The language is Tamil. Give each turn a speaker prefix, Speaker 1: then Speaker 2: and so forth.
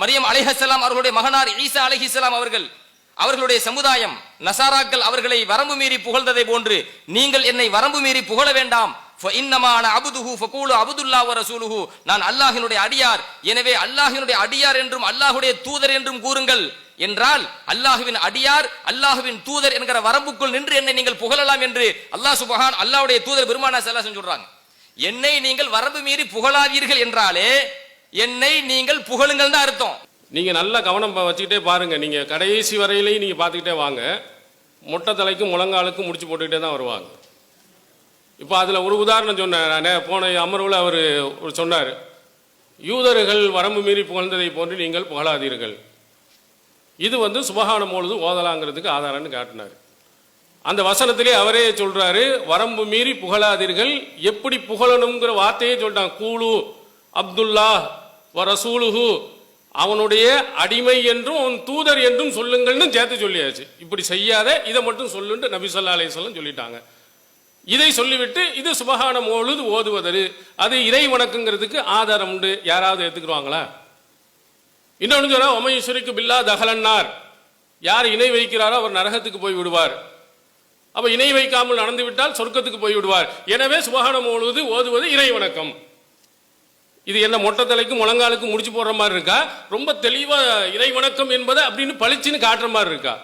Speaker 1: மரியம் அலைஹஸ்ஸலாம் அவர்களுடைய மகனார் ஈசா அலைஹிஸ்ஸலாம் அவர்கள் அவர்களுடைய சமுதாயம் நசாராக்கள் அவர்களை வரம்பு மீறி புகழ்ந்ததை போன்று நீங்கள் என்னை வரம்பு மீறி புகழ வேண்டாம். இன்னமான அபுதுஹு நான் அல்லாஹினுடைய அடியார். எனவே அல்லாஹினுடைய அடியார் என்றும் அல்லாஹுடைய தூதர் என்றும் கூறுங்கள். என்றால் அல்லாஹுவின் அடியார் அல்லாஹுவின் தூதர் என்கிற வரம்புக்குள் நின்று என்னை நீங்கள் புகழலாம் என்று அல்லாஹ் சுபஹான் அல்லாஹ்வுடைய தூதர் பெருமானா செல்லா சொல்றாங்க. என்னை நீங்கள் வரம்பு மீறி புகழாதீர்கள் என்றாலே என்னை நீங்கள் புகழுங்கள் தான் அர்த்தம்.
Speaker 2: நீங்கள் நல்ல கவனம் வச்சுக்கிட்டே பாருங்கள் நீங்கள் கடைசி வரையிலையும் நீங்கள் பார்த்துக்கிட்டே வாங்க. முட்டை தலைக்கும் முழங்காலுக்கும் முடிச்சு போட்டுக்கிட்டே தான் வருவாங்க. இப்போ அதில் ஒரு உதாரணம் சொன்னேன் நான் போன அமர்வில் அவர் ஒரு சொன்னார். யூதர்கள் வரம்பு மீறி புகழ்ந்ததை போன்று நீங்கள் புகழாதீர்கள். இது வந்து சுபகானம் பொழுது ஓதலாங்கிறதுக்கு ஆதாரம்னு காட்டினார். அந்த வசனத்திலே அவரே சொல்றாரு வரம்பு மீறி புகழாதீர்கள். எப்படி புகழணுங்கிற வார்த்தையே சொல்லிட்டான். கூலு அப்துல்லா வரசூலுகு அவனுடைய அடிமை என்றும் அவன் தூதர் என்றும் சொல்லுங்கள்னு சேர்த்து சொல்லியாச்சு. இப்படி செய்யாத இதை மட்டும் சொல்லுன்ட்டு நபி சொல்லா அலையம் சொல்லிட்டாங்க. இதை சொல்லிவிட்டு இது சுபகான பொழுது ஓதுவதரு. அது இறை வணக்கங்கிறதுக்கு ஆதாரம் உண்டு. யாராவது ஏற்றுக்குருவாங்களா இன்னொன்று சொன்னால் ஒமையுஸ்வரிக்கு பில்லா தகலன்னார் யார் இணை வைக்கிறாரோ அவர் நரகத்துக்கு போய் விடுவார். அப்போ இணை வைக்காமல் நடந்து விட்டால் சொர்க்கத்துக்கு போய் விடுவார். எனவே சுபகானம் ஓடுவது ஓதுவது இறை வணக்கம். இது என்ன மொட்டை தலைக்கும் முழங்காலுக்கும் முடிச்சு போடுற மாதிரி இருக்கா? ரொம்ப தெளிவா இறை வணக்கம் என்பதை அப்படின்னு பளிச்சுன்னு காட்டுற மாதிரி இருக்கா?